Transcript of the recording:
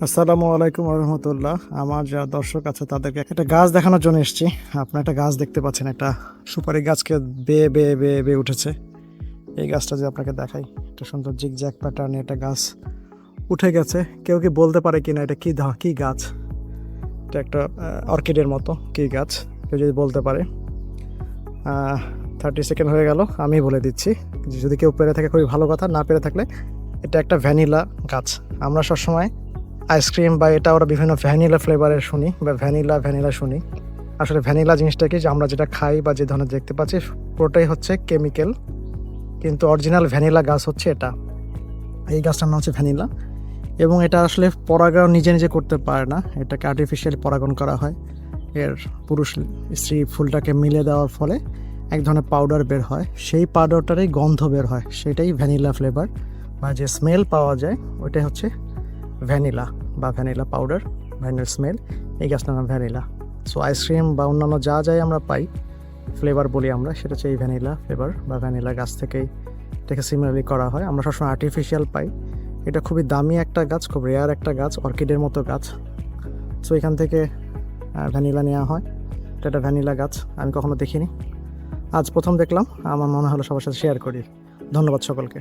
আসসালামু আলাইকুম রহমতুল্লাহ আমার যা দর্শক আছে, তাদেরকে একটা গাছ দেখানোর জন্য এসেছি। আপনার একটা গাছ দেখতে পাচ্ছেন, একটা সুপারি গাছকে বেয়ে বেয়ে বেয়ে বেয়ে উঠেছে। এই গাছটা যে আপনাকে দেখাই, একটা সুন্দর জিগজ্যাক প্যাটার্নে একটা গাছ উঠে গেছে। কেউ কি বলতে পারে কি না এটা কী ধা- কী গাছ? এটা একটা অর্কিডের মতো কি গাছ? কেউ যদি বলতে পারে। থার্টি সেকেন্ড হয়ে গেল, আমি বলে দিচ্ছি। যদি কেউ পেরে থাকে, খুবই ভালো কথা। না পেরে থাকলে, এটা একটা ভ্যানিলা গাছ। আমরা সবসময় আইসক্রিম বা এটা ওরা বিভিন্ন ভ্যানিলা ফ্লেভারের শুনি বা ভ্যানিলা ভ্যানিলা শুনি। আসলে ভ্যানিলা জিনিসটা কি যে আমরা যেটা খাই বা যে ধরনের দেখতে পাচ্ছি, পুরোটাই হচ্ছে কেমিক্যাল। কিন্তু অরিজিনাল ভ্যানিলা গাছ হচ্ছে এটা। এই গাছটার নাম হচ্ছে ভ্যানিলা। এবং এটা আসলে পরাগায়ন নিজে নিজে করতে পারে না। এটাকে আর্টিফিশিয়াল পরাগন করা হয়। এর পুরুষ স্ত্রী ফুলটাকে মিলে দেওয়ার ফলে এক ধরনের পাউডার বের হয়। সেই পাউডারটারই গন্ধ বের হয়। সেটাই ভ্যানিলা ফ্লেভার বা যে স্মেল পাওয়া যায়, ওইটাই হচ্ছে ভ্যানিলা বা ভ্যানিলা পাউডার, ভ্যানিলা স্মেল, এই গাছটার নাম ভ্যানিলা। সো আইসক্রিম বা অন্যান্য যা যাই আমরা পাই ফ্লেভার বলি আমরা, সেটা হচ্ছে এই ভ্যানিলা ফ্লেভার বা ভ্যানিলা গাছ থেকেই এটাকে সিমিলারলি করা হয়। আমরা সবসময় আর্টিফিশিয়াল পাই। এটা খুবই দামি একটা গাছ, খুব রেয়ার একটা গাছ, অর্কিডের মতো গাছ। সো এখান থেকে ভ্যানিলা নেওয়া হয়। এটা একটা ভ্যানিলা গাছ, আমি কখনো দেখিনি। আজ প্রথম দেখলাম, আমার মনে হলো সবার সাথে শেয়ার করি। ধন্যবাদ সকলকে।